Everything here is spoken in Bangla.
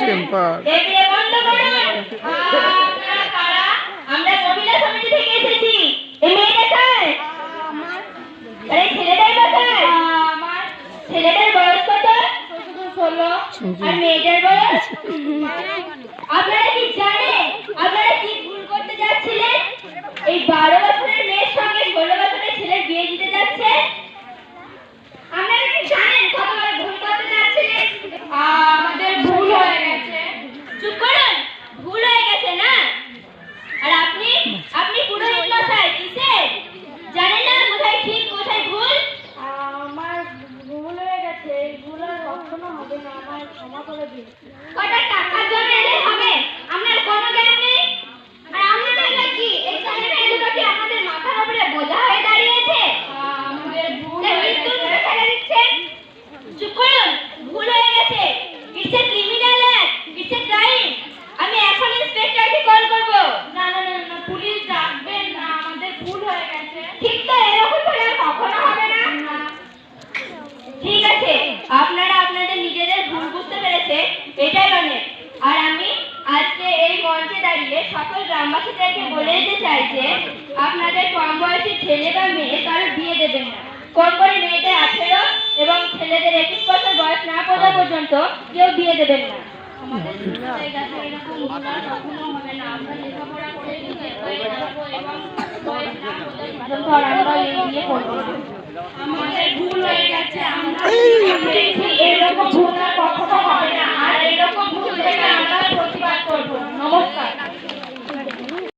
টেম্পার। আমরা মহিলা সমিতি থেকে এসেছি। এই মেয়েটা কার আরে ছেলেটাই বা কার আমার ছেলেটার বয়স কত? ষোলো। আর মেয়েটার বয়স? আপনারা কি জানেন আপনারা কি ভুল করতে যাচ্ছিলেন এই বারো বছরের মেয়ের সঙ্গে ষোলো বছরের ছেলের বিয়ে দিতে যাচ্ছে আপনারা কি জানেন কতবার ভুল করতে যাচ্ছিলেন আমাদের ভুল হয়ে গেছে চুপ করুন ভুল হয়ে গেছে না আর আপনি আপনি পুরোহিত মশাই কিসের জানেন না কোথায় ঠিক কোথায় ভুল আমার ভুল আর কখনো হবে না আমার ক্ষমা করে দিন কটা টাকার জন্য এলে হবে আপনার কোনো জ্ঞান নেই আর আপনারা নাকি এই ছেলেটা এগুলো কি আমাদের মাথার উপরে বোঝা হয়ে দাঁড়িয়েছে আমাদের ভুল তা হয়ে মৃত্যুর গেছে মুখে ঠেলে দিচ্ছেন চুপ করুন ভুল হয়ে গেছে it's a criminal act it's a crime আমি এখন ইন্সপেক্টরকে কল করব না না না না পুলিশ ডাকবেন না আমাদের ভুল হয়ে গেছে ঠিক তো এরকম করে আর কখনো হবে না ঠিক আছে আপনারা আপনাদের নিজেদের ভুল বুঝতে পেরেছে এটাই অনেক আর আমি আজকে এই মঞ্চে দাঁড়িয়ে সকল গ্রামবাসীদেরকে বলে দিতে চাই যে আপনাদের কম বয়সী ছেলে বা মেয়ে কারও বিয়ে দেবেন না। কম করে মেয়েদের আঠেরো এবং ছেলেদের একুশ বছর বয়স না পড়া পর্যন্ত কেউ বিয়ে দেবেন না। আমাদের ভুল হয়ে গেছে এরকম কখনো হবে না। আমরা লেখাপড়া করে নিজে যাব এবং বয়স না হলে পর্যন্ত আর আমরা এই বিয়ে করব আমাদের ভুল হয়ে গেছে। আমরা